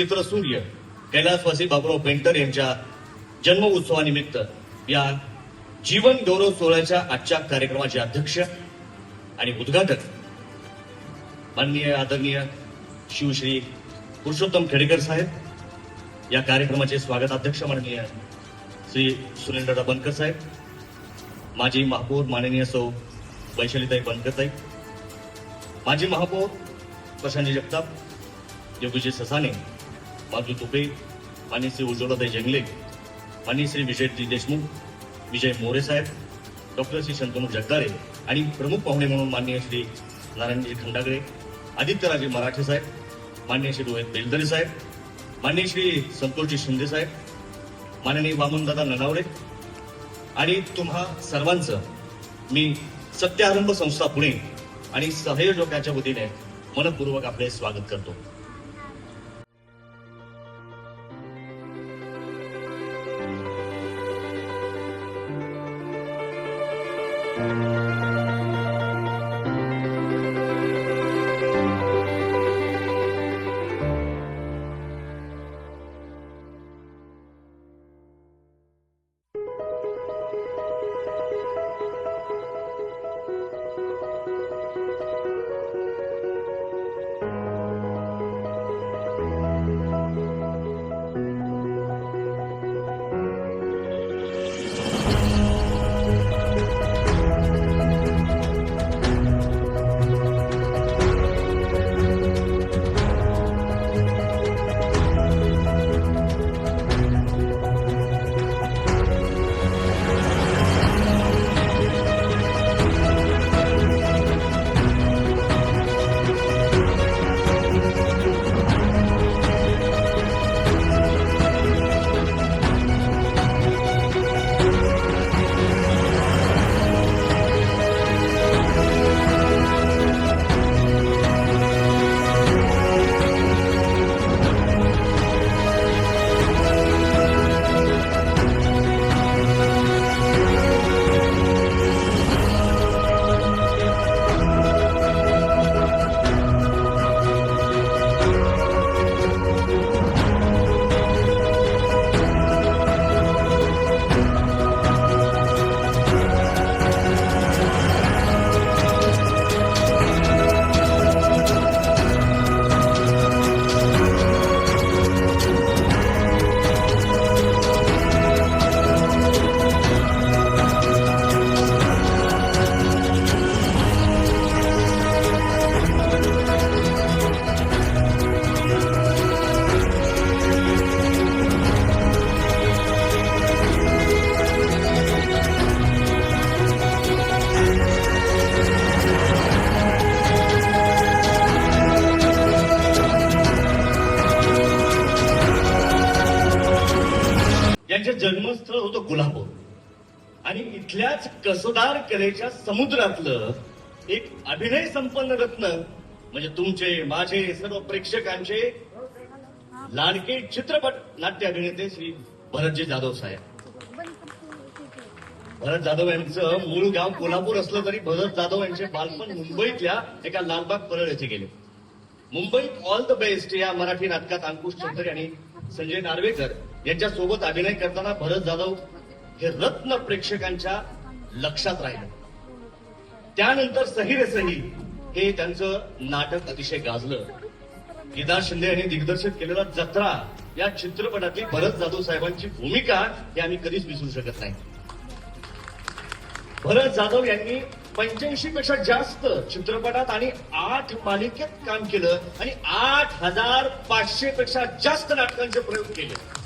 चित्रसूर्य कैलासवासी बाबुराव पेंटर यांच्या जन्म उत्सवानिमित्त या जीवन गौरव सोहळ्याच्या आजच्या कार्यक्रमाचे अध्यक्ष आणि उद्घाटक माननीय आदरणीय शिवश्री पुरुषोत्तम खेडेकर साहेब या कार्यक्रमाचे स्वागत अध्यक्ष माननीय श्री सुरेंद्रदा बनकर साहेब माजी महापौर माननीय सौ वैशालीताई बनकरताई माजी महापौर प्रशांत जगताप योगीजी ससाने बाजू तुपे मान्य श्री उज्ज्वलाताई जंगले मान्य श्री विजयजी देशमुख विजय मोरे साहेब डॉक्टर श्री शंतनू जगदारे आणि प्रमुख पाहुणे म्हणून मान्य श्री नारायणजी खंडागरे आदित्यराजे मराठे साहेब मान्य श्री रोहित बेलदरे साहेब मान्य श्री संतोषजी शिंदे साहेब माननीय वामनदादा ननावडे आणि तुम्हा सर्वांचं मी सत्यारंभ संस्था पुणे आणि सहयोजकाच्या वतीने मनपूर्वक आपले स्वागत करतो. इथल्याच कसदार कलेच्या समुद्रातलं एक अभिनय संपन्न रत्न म्हणजे तुमचे माझे सर्व प्रेक्षकांचे लाडके चित्रपट नाट्य अभिनेते श्री भरतजी जाधव साहेब. भरत जाधव यांचं मूळ गाव कोल्हापूर असलं तरी भरत जाधव यांचे बालपण मुंबईतल्या एका लालबाग परळ येथे गेले. मुंबईत ऑल द बेस्ट या मराठी नाटकात अंकुश चौधरी आणि संजय नार्वेकर यांच्या सोबत अभिनय करताना भरत जाधव हे रत्न प्रेक्षकांच्या लक्षात राहिलं. त्यानंतर सही रे सही हे त्यांचं नाटक अतिशय गाजलं. केदार शिंदे यांनी दिग्दर्शित केलेला जत्रा या चित्रपटातली भरत जाधव साहेबांची भूमिका हे आम्ही कधीच विसरू शकत नाही. भरत जाधव यांनी पंच्याऐंशी पेक्षा जास्त चित्रपटात आणि आठ मालिकेत काम केलं आणि आठ हजार पाचशे पेक्षा जास्त नाटकांचे प्रयोग केले.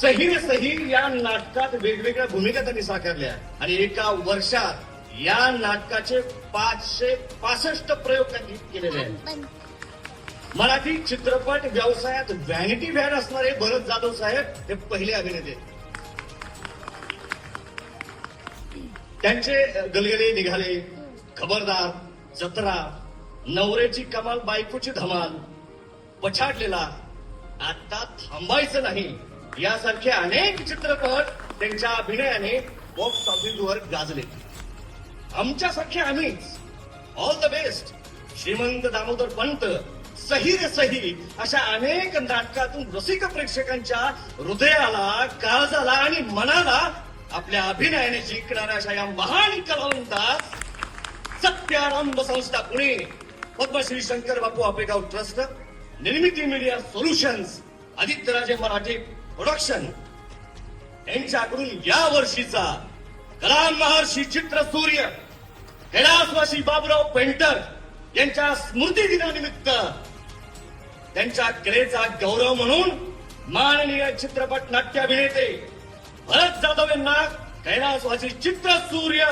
सही रे सही या नाटकात वेगवेगळ्या भूमिका त्यांनी साकारल्या आणि एका वर्षात या नाटकाचे पाचशे पासष्ट प्रयोग त्यांनी केलेले आहेत. मराठी चित्रपट व्यवसायात व्हॅनिटी व्हॅन असणारे भरत जाधव साहेब हे पहिले अभिनेते. त्यांचे गलगले निघाले खबरदार जत्रा नवऱ्याची कमाल बायकोची धमाल पछाडलेला आता थांबायचं नाही. यासारखे अनेक चित्रपट त्यांच्या अभिनयाने बॉक्स ऑफिसवर गाजले. आमच्यासारखे आम्हीच. ऑल द बेस्ट श्रीमंत दामोदर पंत सही रे सही अशा अनेक नाटकातून रसिक प्रेक्षकांच्या हृदयाला काळजाला आणि मनाला आपल्या अभिनयाने जिंकणाऱ्या अशा या महान कलावंतास सत्यारंभ संस्था पुणे पद्मश्री शंकर बापू आपेगाव ट्रस्ट निर्मिती media solutions Adityaraje Marathi production यांच्याकडून या वर्षीचा कला महर्षी चित्र सूर्य कैलासवासी बाबुराव पेंटर यांच्या स्मृती दिनानिमित्त त्यांच्या कलेचा गौरव म्हणून माननीय चित्रपट नाट्य अभिनेते भरत जाधव यांना कैलासवासी चित्र सूर्य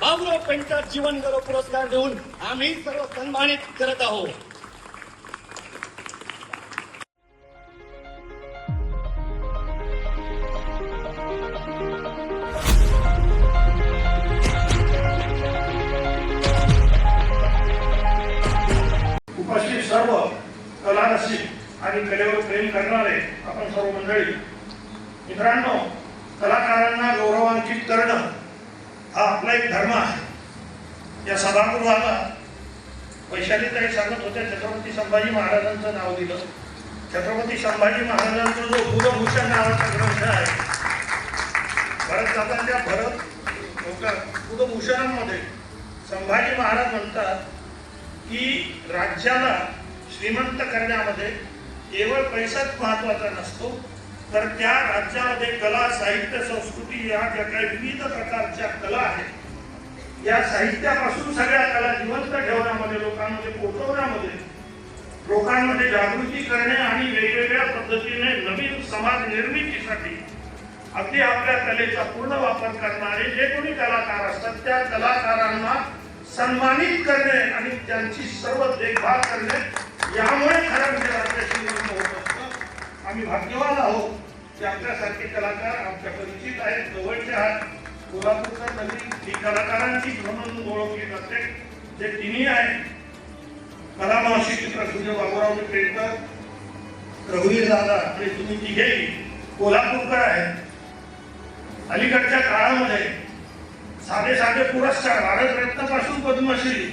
बाबुराव पेंटर जीवन गौरव पुरस्कार देऊन आम्ही सर्व सन्मानित करत आहोत. करणार आहे करणारे आपण सर्व मंडळी मित्रांनो कलाकारांना गौरवांकित करणं हा आपला एक धर्म आहे. या सभागृहाला वैशालीताई सांगत होत्या छत्रपती संभाजी महाराजांचं नाव दिलं. छत्रपती संभाजी महाराजांचा जो गुरभूषण नावाचा ग्रंथ आहे भरत दादांच्या भरत कुलभूषणांमध्ये संभाजी महाराज म्हणतात की राज्याला श्रीमंत करण्यामध्ये केवळ पैसाच महत्त्वाचा नसतो तर त्या राज्यामध्ये कला साहित्य संस्कृती या ज्या काही विविध प्रकारच्या कला आहेत या साहित्यापासून सगळ्या कला जिवंत ठेवण्यामध्ये लोकांमध्ये पोहोचवण्यामध्ये लोकांमध्ये जागृती करणे आणि वेगवेगळ्या पद्धतीने नवीन समाज निर्मितीसाठी अगदी आपल्या कलेचा पूर्ण वापर करणारे जे कोणी कलाकार असतात त्या कलाकारांना सन्मानित करणे आणि त्यांची सर्व देखभाल करणे यामुळे खरं म्हणजे राज्याची निर्मिती होत असतं आम्ही भाग्यवान आहोत की आपल्यासारखे कलाकार आमच्या परिचित आहेत जवळचे आहात. कोल्हापूरकर नगरी ही कलाकारांची म्हणून ओळखली जाते. जे तिन्ही आहेत कलामावशी चित्रसूर्य बाबूराव पेंटर रघुवीर दादा आणि तुम्ही तिघेही कोल्हापूरकर आहेत. अलीकडच्या काळामध्ये साधे साधे पुरस्कार भारतरत्नपासून पद्मश्री.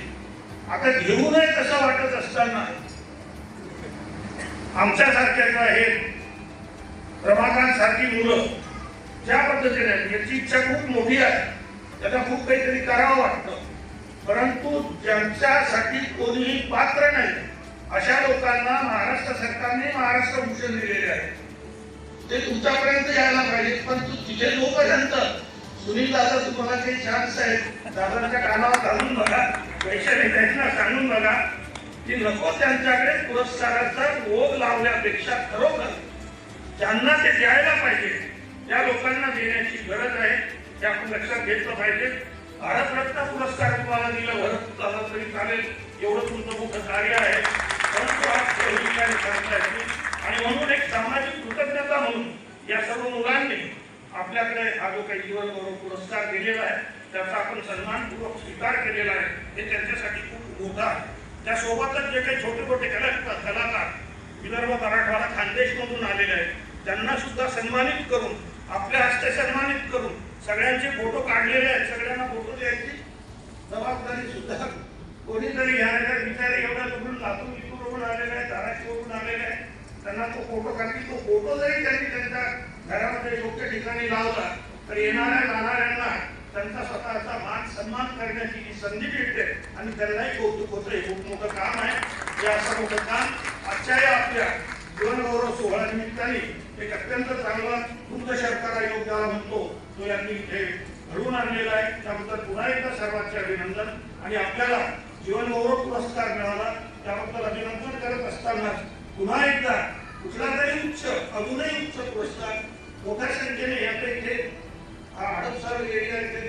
आता घेऊ नये कसं वाटत असताना आमच्यासारख्या ज्या आहेत. रमाकांत मुलं ज्या पद्धतीने याची इच्छा खूप मोठी आहे. त्याला खूप काहीतरी करावं वाटतं. परंतु ज्यांच्यासाठी कोणीही पात्र नाही अशा लोकांना महाराष्ट्र सरकारने महाराष्ट्र भूषण दिलेले आहे. ते तुमच्यापर्यंत यायला पाहिजे पण तिथे जोपर्यंत सुनील दादा तुम्हाला काही चान्स आहे दादांच्या कानावर घालून बघा पैसे भेटायचे त्यांना सांगून बघा की नको त्यांच्याकडे पुरस्काराचा ओघ लावण्यापेक्षा खरोखर ज्यांना ते द्यायला पाहिजे त्या लोकांना देण्याची गरज आहे. ते आपण लक्षात घेतलं पाहिजे. भारतरत्न पुरस्कार तुम्हाला दिला भरत झाला तरी चालेल. एवढं तुमचं मोठं कार्य आहे. परंतु आज सांगताय आणि म्हणून एक सामाजिक कृतज्ञता म्हणून या सर्व मुलांनी आपल्याकडे हा जो काही जीवन गौरव पुरस्कार दिलेला आहे त्याचा आपण सन्मानपूर्वक स्वीकार केलेला आहे हे त्यांच्यासाठी खूप मोठा आहे. त्यासोबतच जे काही छोटे छोटे कला कलाकार विदर्भ मराठवाडा खानदेशमधून आलेले आहेत त्यांना सुद्धा सन्मानित करून आपल्या हस्ते सन्मानित करून सगळ्यांचे फोटो काढलेले आहेत सगळ्यांना फोटो द्यायची जबाबदारी सुद्धा कोणीतरी घ्यायला विचार एवढ्या दुरून लातूर इथून आलेले आहे धाराशिवरून आलेले आहे. त्यांना तो फोटो काढली तो फोटो जरी त्यांनी त्यांच्या घरामध्ये योग्य ठिकाणी लावला तर येणाऱ्या जाणाऱ्यांना त्यांचा स्वतःचा मान सन्मान करण्याची जी संधी मिळते आणि त्यांनाही कौतुक होतं हे खूप मोठं काम आहे. हे असं मोठं काम आजच्या या आपल्या जीवनगौरव सोहळा निमित्ताने एक अत्यंत चांगला वृद्ध शर्करा योग ज्याला म्हणतो तो यांनी इथे घडवून आणलेला आहे. त्याबद्दल पुन्हा एकदा सर्वांचे अभिनंदन आणि आपल्याला जीवनगौरव पुरस्कार मिळाला. त्याबद्दल अभिनंदन करत असताना पुन्हा एकदा कुठला तरी उच्च अजूनही उच्च पुरस्कार मोठ्या संख्येने यात इथे हा हडपसर एरिया इथे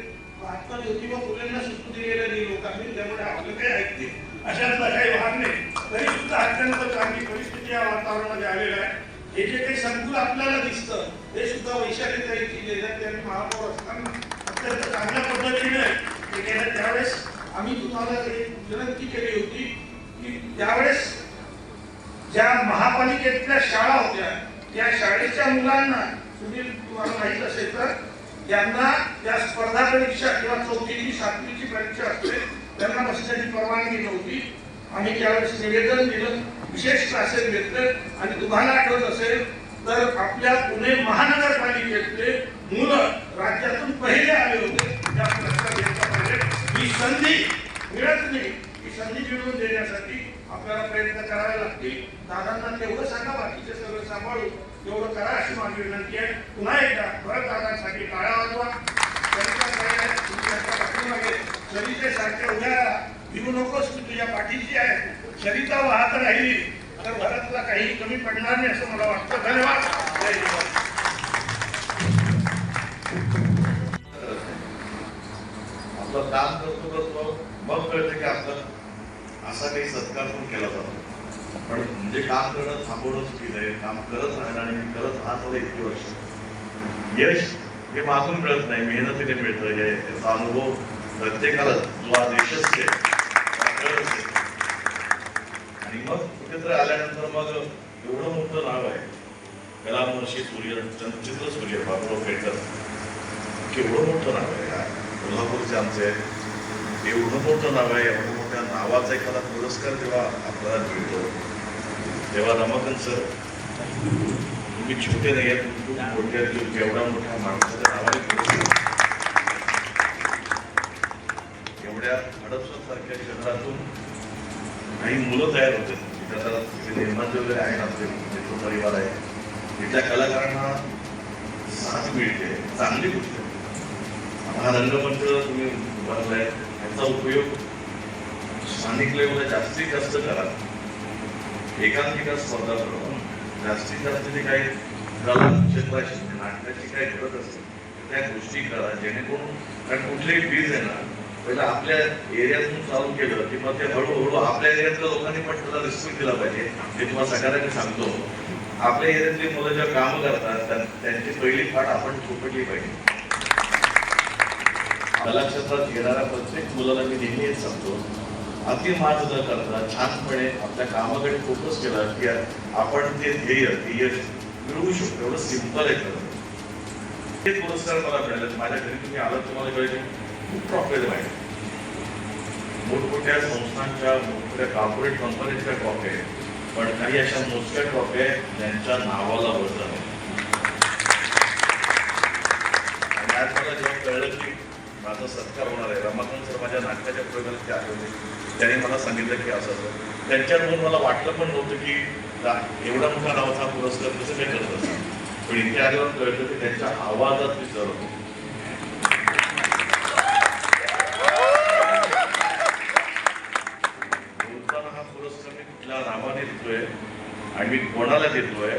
महात्मा ज्योतिबा फुलेंना सुद्धा दिलेल्या लोकांनी त्यामुळे आपलं काही ऐकते अशातला काही भाग नाही तरी सुद्धा अत्यंत चांगली परिस्थिती या वातावरणामध्ये आलेलं आहे हे जे काही संकुल आपल्याला दिसतं ते सुद्धा वैशाली तरी केलेलं त्यांनी महापौर असताना अत्यंत चांगल्या पद्धतीने केलं त्यावेळेस आम्ही तुम्हाला एक विनंती केली होती की त्यावेळेस ज्या महापालिकेतल्या शाळा होत्या. त्या शाळेच्या मुलांना सुनील तुम्हाला माहीत असेल तर त्यांना त्या स्पर्धा परीक्षा किंवा चौथीची सातवीची परीक्षा असते त्यांना बसण्याची परवानगी नव्हती. आम्ही त्यावेळेस निवेदन दिलं विशेष क्लासेस घेतले. आणि तुम्हाला आठवत असेल तर आपल्या पुणे महानगरपालिकेतले मुलं राज्यातून पहिले आले होते. त्या ही संधी मिळत नाही ही संधी मिळवून देण्यासाठी आपल्याला प्रयत्न करावे लागतील. दादांना तेवढं सांगा बाकीचे सगळं सांभाळून. एवढं करा अशी माझी विनंती आहे. पुन्हा एकदा परत दादांसाठी टाळ्या वाजवा. सरिता साहेब सारख्या उद्या भिवू नकोस की तुझ्या पाठीशी आहे सरिता वाहत राहिली. तर भरतला काही कमी पडणार नाही असं मला वाटतं. धन्यवाद. जय हिंद. आपलं काम करतो करतो. मग कळतं की आपलं असा काही सत्कार पण केला जातो? पण म्हणजे काम करणं थांबवणं चुकीचं आहे. काम करत राहणं आणि मी करत राहत होते इतकी वर्ष. यश हे मागून मिळत नाही. मेहनतीने मिळतं. हे याचा अनुभव प्रत्येकाला जो आज यशस्वी आहे आणि मग कुठेतरी आल्यानंतर मग एवढं मोठं नाव आहे. कलामहर्षी सूर्य चंद्रचित्र सूर्य बाबुराव पेटर केवढं मोठं नाव आहे. कोल्हापूरचे आमचे. एवढं मोठं नाव आहे. त्या नावाचा एखादा पुरस्कार जेव्हा आपल्याला मिळतो तेव्हा रमाकांत सर तुम्ही छोटे नाही आहेत खूप मोठे आहेत तुम्ही मोठ्या माणसाच्या नावाने पुरस्कार. एवढ्या हडपसर सारख्या शहरातून काही मुलं तयार होते. त्याचा निर्माते वगैरे आहेत आपले मित्र परिवार आहे. तिथल्या कलाकारांना साथ मिळते चांगली गोष्ट हा रंगमंच तुम्ही उभारलाय याचा उपयोग स्थानिक लेवलला जास्तीत जास्त करा. एकांकिका स्पर्धा करा. जास्तीत जास्त जे काही कला क्षेत्राची नाटकाची काही गरज असते? त्या गोष्टी करा. जेणेकरून कारण कुठलेही बीज आहे ना पहिला आपल्या एरियातून चालू केलं की मग ते हळूहळू आपल्या एरियातल्या लोकांनी पण त्याला रिस्पेक्ट दिला पाहिजे. हे तुम्हाला सगळ्यांना मी सांगतो. आपल्या एरियातली मुलं जेव्हा काम करतात त्यांची पहिली पाठ आपण थोपटली पाहिजे. कला क्षेत्रात येणाऱ्या प्रत्येक मुलाला मी नेहमी हेच सांगतो. अति मात न करता छानपणे आपल्या कामाकडे फोकस केला की आपण ते ध्येय ते यश मिळवू शकतो. एवढं सिंपल आहे खरं. हे पुरस्कार मला मिळाले माझ्या घरी तुम्ही आलात तुम्हाला कळले खूप ट्रॉफी माहिती मोठमोठ्या संस्थांच्या मोठमोठ्या कॉर्पोरेट कंपनीच्या ट्रॉफी आहेत. पण काही अशा मोजक्या ट्रॉफी आहेत ज्यांच्या नावाला वजन आहे. आणि आज मला जेव्हा कळलं की माझा सत्कार होणार आहे. रमाकांत सर माझ्या नाटकाच्या प्रयोगाला ते आले होते. त्यांनी मला सांगितलं की असं असं. त्यांच्याकडून मला वाटलं पण नव्हतं की एवढा मोठा नावाचा हा पुरस्कार कसं काय करत असं पण इथे आल्यावर कळलं की त्यांच्या आवाजात मी जर होतो. बोलताना हा पुरस्कार मी कुठल्या नावाने देतोय आणि मी कोणाला देतोय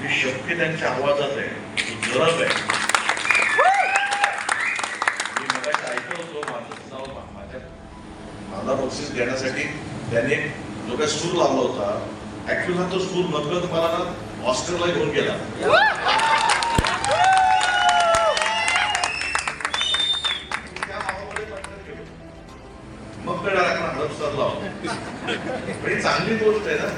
ही शक्ती त्यांच्या आवाजात आहे. ही जरब आहे मी मगाशी ऐकलं होतो माझं नाव मा- माझ्या मला बक्षीस देण्यासाठी त्याने जो काही सूर लावला होता ऍक्च्युअली हा तो सूर नकळत मला ना ऑस्करला घेऊन गेला. मग कळलं आपण हडप लावतो म्हणजे चांगली गोष्ट आहे ना.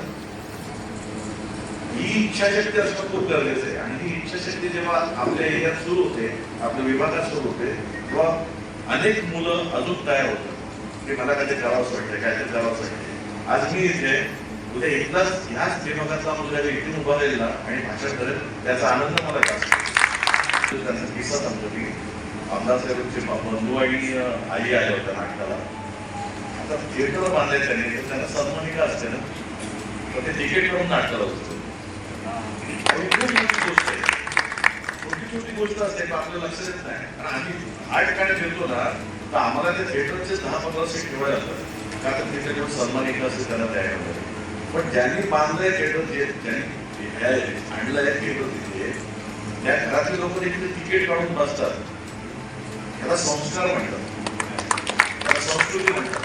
ही इच्छाशक्ती असणं खूप गरजेचं आहे. आणि ही इच्छाशक्ती जेव्हा आपल्या एरियात सुरू होते आपल्या विभागात सुरू होते तेव्हा अनेक मुलं अजून तयार होतात. की मला काहीतरी करावंच वाटतं काहीतरी करावंच वाटतं आज मी इथे उद्या एकदाच ह्याच विभागातला मुलगा जर इथे उभा राहील आणि भाषण करेल त्याचा आनंद मला जास्त. त्यांचा किस्सा सांगतो की आमदार साहेबांचे बंधू आणि आई आल्या होत्या नाटकाला. आता थिएटर बांधलंय त्यांनी तर त्यांना सन्मानिका असते ना. तर ते तिकीट करून नाटकाला मोठी गोष्ट आहे. छोटी छोटी गोष्ट असते आपल्याला आपल्या लक्षात येत नाही. आणि आम्ही आठ ठिकाणी फिरतो ना तर आम्हाला ते थिएटरचे दहा पंधरा सीट ठेवायला लागतात का तर तिथे जेव्हा सन्मानिका असेल त्यांना द्यायला वगैरे. पण ज्यांनी बांधलंय थिएटर जे ज्यांनी हे आणलंय थिएटर तिथे त्या घरातले लोक तिथे तिकीट काढून बसतात. त्याला संस्कार म्हणतात. त्याला संस्कृती म्हणतात.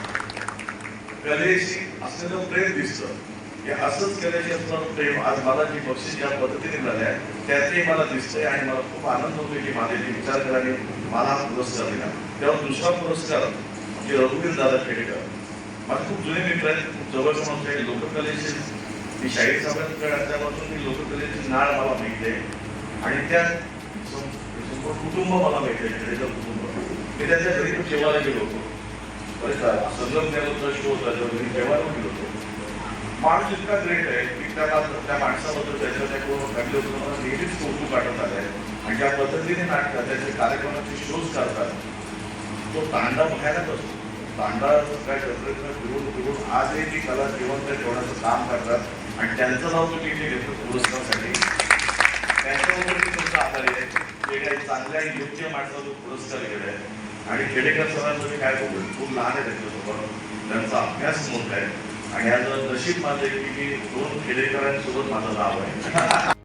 कलेशी असलेलं प्रेम दिसतं. हे असंच केल्याचे प्रेम. आज मला जी बक्षीस ज्या पद्धतीने मिळाल्या त्यातही मला दिसतंय आणि मला खूप आनंद होतोय की माझे जे विचारकरांनी मला हा पुरस्कार दिला. तेव्हा दुसरा पुरस्कार म्हणजे रघुवीर दादा खेडेकर. माझे खूप जुने मित्र आहेत खूप जवळचे माणूस आहे लोककलेचे. मी शाहीर साहेबांकडे मी लोककलेची नाळ मला मिळते आणि त्या संपूर्ण कुटुंब मला मिळते खेडेकर कुटुंब. मी त्यांच्या घरी खूप जेवायला गेलो होतो. बरं का संगमनेरचा शो होता जेव्हा मी जेवायला गेलो होतो. माणूस इतका ग्रेट आहे की त्याला त्या माणसाबद्दल त्याच्या त्या फॅमिलीबद्दल नेहमीच कौतुक वाटत आलंय आणि ज्या पद्धतीने नाटकात त्याचे कार्यक्रमाचे शोज करतात तो तांडा भयानक असतो. तांडा काय जत्रेतनं फिरून फिरून आजही ती कला जिवंत ठेवण्याचं काम करतात. आणि त्यांचं नाव तुम्ही इथे घेतो पुरस्कारासाठी. त्यांच्याबरोबर मी तुमचा आभारी आहे. जे काही चांगल्या योग्य माणसाला तो पुरस्कार गेलाय आणि खेडेकर सरांचं मी काय बोलू? खूप लहान आहे त्यांच्यासोबत. त्यांचा अभ्यास मोठा आहे आणि आज नशीब माझं आहे की मी दोन खेडेकरांसोबत माझं नाव आहे.